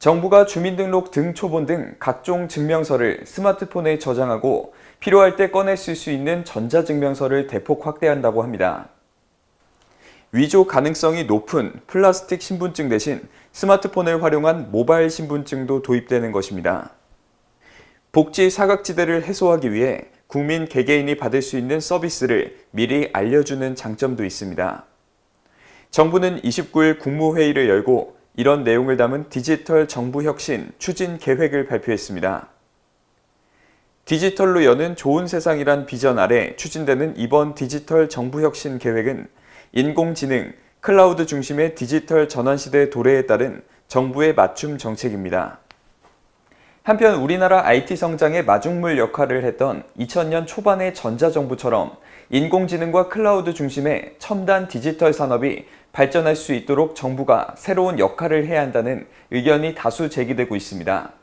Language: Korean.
정부가 주민등록 등 초본 등 각종 증명서를 스마트폰에 저장하고 필요할 때 꺼내 쓸 수 있는 전자증명서를 대폭 확대한다고 합니다. 위조 가능성이 높은 플라스틱 신분증 대신 스마트폰을 활용한 모바일 신분증도 도입되는 것입니다. 복지 사각지대를 해소하기 위해 국민 개개인이 받을 수 있는 서비스를 미리 알려주는 장점도 있습니다. 정부는 29일 국무회의를 열고 이런 내용을 담은 디지털 정부 혁신 추진 계획을 발표했습니다. 디지털로 여는 좋은 세상이란 비전 아래 추진되는 이번 디지털 정부 혁신 계획은 인공지능, 클라우드 중심의 디지털 전환 시대 도래에 따른 정부의 맞춤 정책입니다. 한편 우리나라 IT 성장의 마중물 역할을 했던 2000년 초반의 전자정부처럼 인공지능과 클라우드 중심의 첨단 디지털 산업이 발전할 수 있도록 정부가 새로운 역할을 해야 한다는 의견이 다수 제기되고 있습니다.